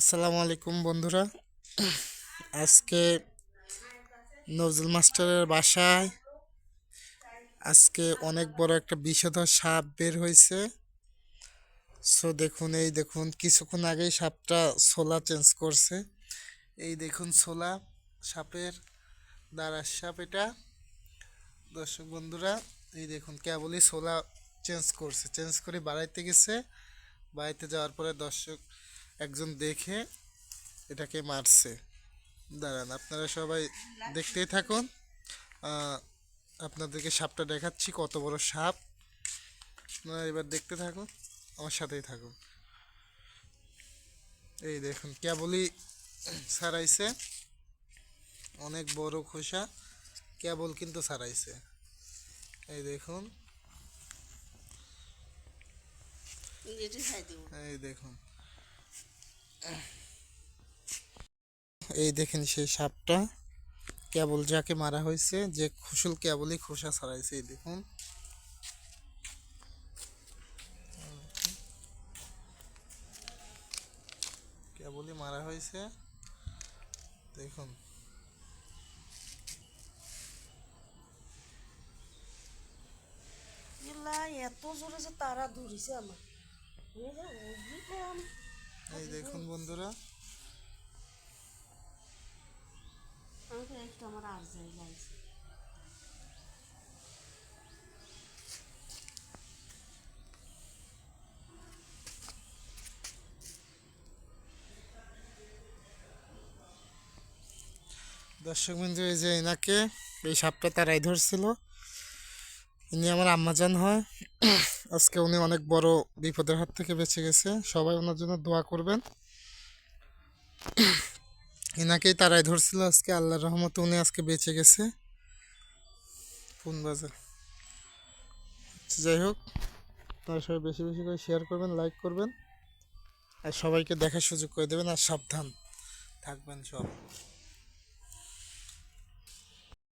আসসালামু আলাইকুম, বন্ধুরা। আজকে নজরুল মাস্টারের বাসায় আজকে অনেক বড় একটা বিষধর সাপ বের হয়েছে। সো দেখুন, এই দেখুন, কিছুক্ষণ আগেই সাপটা সোলা চেঞ্জ করছে। এই দেখুন সোলা সাপের দাঁড়ার সাপ এটা। দর্শক বন্ধুরা, এই দেখুন, কেবলই সোলা চেঞ্জ করছে, চেঞ্জ করে বাড়াইতে গেছে। বাড়িতে যাওয়ার পরে দর্শক একজন দেখে এটাকে মারছে। দাঁড়ান আপনারা সবাই দেখতেই থাকুন। আপনাদেরকে সাপটা দেখাচ্ছি কত বড় সাপ। আপনারা এবার দেখতে থাকুন আমার সাথেই থাকুন। এই দেখুন কেবলই ছাড়াইছে অনেক বড় খোসা কেবল কিন্তু ছাড়াইছে এই দেখুন। এই দেখুন। এই দেখেন সেই সাপটা। কেবল যাকে মারা হয়েছে, যে খুশুল কেবলই খোসা ছাড়াইছে, এই দেখুন। কেবলই মারা হয়েছে। দেখুন। এত জোরে যে তারা ধরিছে আমার। এই এই দেখুন বন্ধুরা। একটু আমার আর যাই লাগছে দর্শক বিন্দু এই যে এনাকে এই সাপটা তারাই ধরছিল। ইনি আমার আম্মাজান হয়। আজকে উনি অনেক বড় বিপদের হাত থেকে বেঁচে গেছে। সবাই ওনার জন্য দোয়া করবেন। এনাকেই তারাই ধরছিল আজকে আল্লাহর রহমতে উনি আজকে বেঁচে গেছে। ফোন আচ্ছা, যাই হোক আপনারা সবাই বেশি বেশি করে শেয়ার করবেন লাইক করবেন। আর সবাইকে দেখার সুযোগ করে দেবেন আর সাবধান থাকবেন সব।